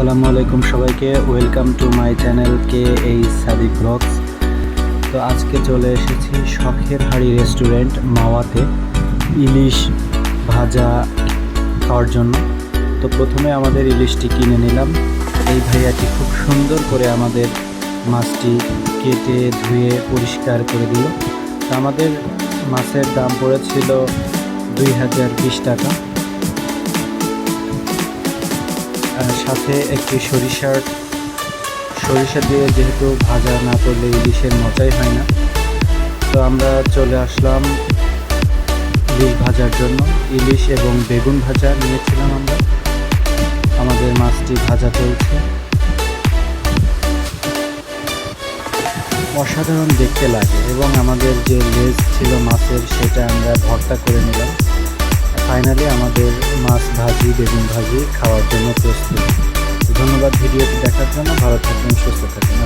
আসসালামু আলাইকুম সবাইকে। ওয়েলকাম টু মাই চ্যানেল কে এই সাদিক ব্লগস তো আজকে চলে এসেছি শখের হাড়ি রেস্টুরেন্ট মাওয়াতে। ইলিশ ভাজা খাওয়ার জন্য। তো প্রথমে আমাদের ইলিশটি কিনে নিলাম। এই ভাইয়াটি খুব সুন্দর করে আমাদের মাছটি কেটে, ধুয়ে, পরিষ্কার করে দিল। তো আমাদের মাছের দাম পড়েছিল দুই হাজার বিশ টাকা। সাথে একটি সরিষার, সরিষা দিয়ে যেহেতু ভাজা না করলে ইলিশের মজাই হয় না। তো আমরা চলে আসলাম ইলিশ ভাজার জন্য। ইলিশ এবং বেগুন ভাজা নিয়েছিলাম আমরা। আমাদের মাছটি ভাজা চলছে। অসাধারণ দেখতে লাগে এবং আমাদের যে লেজ ছিল মাছের, সেটা আমরা ভর্তা করে নিলাম। ফাইনালি আমাদের মাছ ভাজি, বেগুন ভাজি খাওয়ার জন্য প্রস্তুত। ধন্যবাদ ভিডিওটি দেখার জন্য। ভালো থাকবেন, সুস্থ থাকবেন।